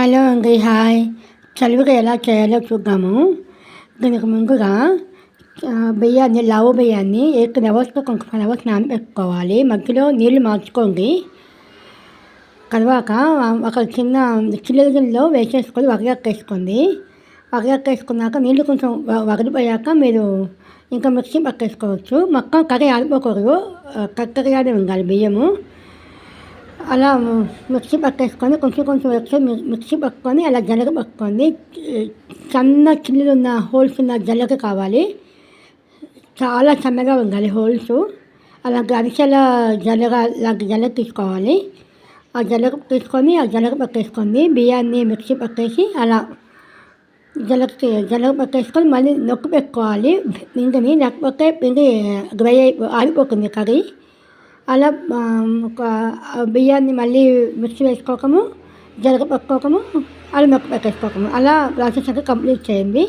Hello అండి hi. చలువగా ఎలా చేయాలో చూద్దాము. దీనికి ముందుగా బియ్యాన్ని లావు బియ్యాన్ని ఎయిట్ అవర్స్కి కొంచెం ఫైవ్ అవర్స్ నానబెట్టుకోవాలి మధ్యలో నీళ్ళు మార్చుకోండి. తర్వాత ఒక చిన్న చిల్లుల వేసేసుకొని వగలెక్కేసుకోండి వగలెక్కేసుకున్నాక నీళ్ళు కొంచెం వ- వగలిపోయాక మీరు ఇంకా మిక్సీ పట్టేసుకోవచ్చు. మొత్తం కర్రీ ఆడిపోకూడదు కక్కరిగానే ఉండాలి బియ్యము. అలా మిక్సీ పట్టేసుకొని కొంచెం కొంచెం వేసుకొని మిక్సీ పట్టుకొని అలా జలగ పట్టుకోండి సన్న చిల్లులు ఉన్న హోల్స్ ఉన్న జలగ కావాలి. చాలా సన్నగా ఉండాలి హోల్స్. అలా గరిసెల జల్లగ లాంటి జలగ తీసుకోవాలి. ఆ జలగ తీసుకొని ఆ జల్లగ పట్టేసుకోండి బియ్యాన్ని మిక్సీ పట్టేసి అలా జలగ జలగ పట్టేసుకొని మళ్ళీ నొక్కి పెట్టుకోవాలి. పిండిని లేకపోతే పిండి గ్రై అయిపో ఆరిపోతుంది కర్రీ. అలా ఒక బియ్యాన్ని మళ్ళీ మిక్సీ వేసుకోకము జరగ పట్టుకోకము అలా మెక్క పెట్టేసుకోకము. అలా ప్రాసెస్ అంతా కంప్లీట్ చేయండి.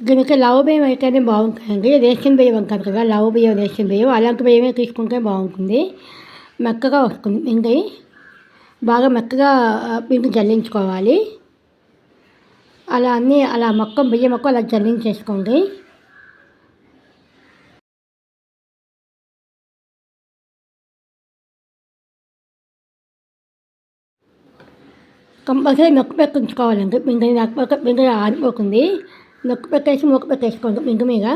దీనికి లవ బియ్యం అయితేనే బాగుంటుందండి. రేషన్ బియ్యం అంటారు కదా లవ బియ్యం రేషన్ బియ్యం అలాంటి బియ్యమే తీసుకుంటే బాగుంటుంది. మెక్కగా వస్తుంది. పిండి బాగా మెత్తగా పిండి జల్లించుకోవాలి. అలా అన్నీ అలా మొక్క బియ్యం మొక్క అలా జల్లించేసుకోండి. కంపల్సరీ నొక్కు పెట్టించుకోవాలండి పిండి లేకపోతే పిండి ఆరిపోతుంది. నొక్కు పెట్టేసి మొక్క పెట్టేసుకోండి పిండి మీద.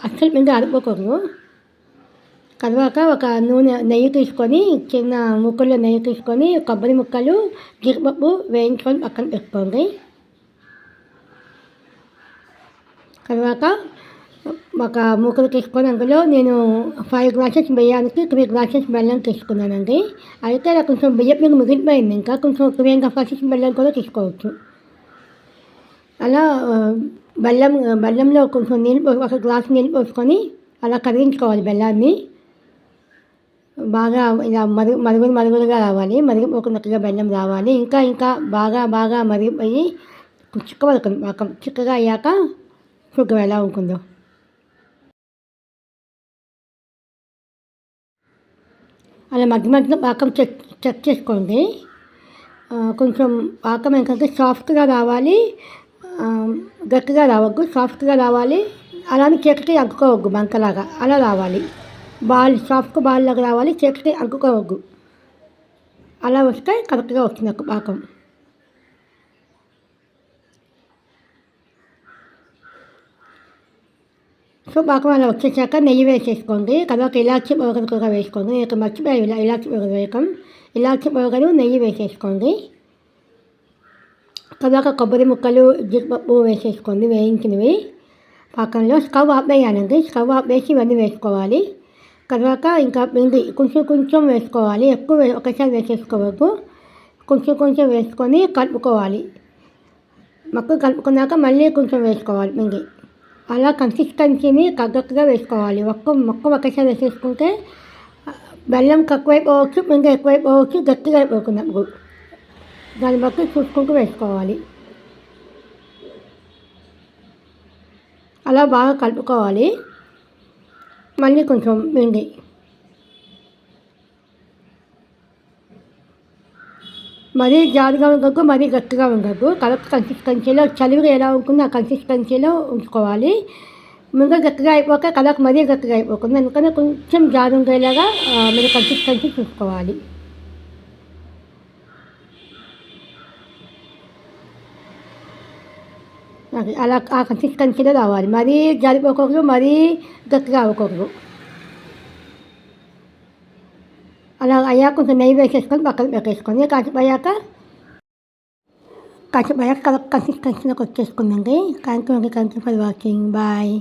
అస్సలు పిండి ఆరిపోకూడదు. తర్వాత ఒక నూనె నెయ్యి తీసుకొని చిన్న ముక్కల్లో నెయ్యి తీసుకొని కొబ్బరి ముక్కలు జీడిపప్పు వేయించుకొని పక్కన పెట్టుకోండి. తర్వాత ఒక ముక్కలు తీసుకొని అందులో నేను ఫైవ్ గ్లాసెస్ బియ్యానికి త్రీ గ్లాసెస్ బెల్లం తీసుకున్నానండి. అయితే అలా కొంచెం బియ్యం మీద మిగిలిపోయింది ఇంకా కొంచెం త్రీ అండ్ హాఫ్ గ్లాసెస్ బెల్లం కూడా తీసుకోవచ్చు. అలా బెల్లం బెల్లంలో కొంచెం నీళ్ళు పో- ఒక గ్లాస్ నీళ్ళు పోసుకొని అలా కరిగించుకోవాలి బెల్లాన్ని. బాగా ఇలా మరుగు మరుగులు మరుగులుగా రావాలి. మరిగిపోకున్నట్టుగా బెల్లం రావాలి. ఇంకా ఇంకా బాగా బాగా మరిగిపోయి వరకు పాకం చిక్కగా అయ్యాక షుగర్ ఎలా ఉంటుందో. అలా మధ్య మధ్యలో పాకం చెక్ చెక్ చేసుకోండి. కొంచెం పాకం ఏంటంటే సాఫ్ట్గా రావాలి. గట్టిగా రావద్దు సాఫ్ట్గా రావాలి. అలానే చేతికి అగ్గుకోవద్దు బంకలాగా. అలా రావాలి. బాల్ సాఫ్ట్ బాల్ లాగా రావాలి చేతికి అంకుకోవద్దు అలా వస్తే కరెక్ట్గా వస్తుంది ఒక పాకం. సో పాకం అలా వచ్చేసాక నెయ్యి వేసేసుకోండి తర్వాత ఇలాచి పొగరు కూడా వేసుకోండి. నేను మర్చిపోయి ఇలా ఇలాచి పొగరు వేయకం ఇలాచి పొగరు నెయ్యి వేసేసుకోండి. తర్వాత కొబ్బరి ముక్కలు జీడిపప్పు వేసేసుకోండి వేయించినవి. పాకంలో స్టవ్ ఆపేయాలండి స్టవ్ ఆపేసి ఇవన్నీ వేసుకోవాలి. తర్వాత ఇంకా పిండి కొంచెం కొంచెం వేసుకోవాలి. ఎక్కువ ఒకసారి వేసేసుకోవద్దు. కొంచెం కొంచెం వేసుకొని కలుపుకోవాలి. మొక్క కలుపుకున్నాక మళ్ళీ కొంచెం వేసుకోవాలి పిండి. అలా కన్సిస్టెన్సీని తగ్గట్టుగా వేసుకోవాలి. ఒక్క మొక్క ఒకసారి వేసేసుకుంటే బెల్లం తక్కువైపోవచ్చు పిండి ఎక్కువైపోవచ్చు గట్టిగా అయిపోకున్నప్పుడు దాన్ని బట్టి చూసుకుంటూ వేసుకోవాలి. అలా బాగా కలుపుకోవాలి. మళ్ళీ కొంచెం పిండి మరీ జారుగా ఉండదు మరీ గట్టిగా ఉండదు కరెక్ట్ కన్సిస్టెన్సీలో చలివిగా ఎలా ఉంటుందో ఆ కన్సిస్టెన్సీలో ఉంచుకోవాలి. ముందు గట్టిగా అయిపోక కలర్ మరీ గట్టిగా అయిపోకుండా ఎందుకంటే కొంచెం జారు ఉండేలాగా మీరు కన్సిస్టెన్సీ చూసుకోవాలి. అలా ఆ కన్సిస్టెన్సీలో రావాలి. మరీ జరిపోకూడదు మరీ గట్టిగా అవ్వకూడదు అలా అయ్యాక కొంచెం నెయ్యి వేసేసుకొని పక్కన పెట్టేసుకొని కాసిపోయాక కాసిపోయాక అయ్యాక కరెక్ట్ కన్సిస్టెన్సీలోకి వచ్చేసుకుందండి థ్యాంక్ యూ అండి. Thank you for watching. Bye.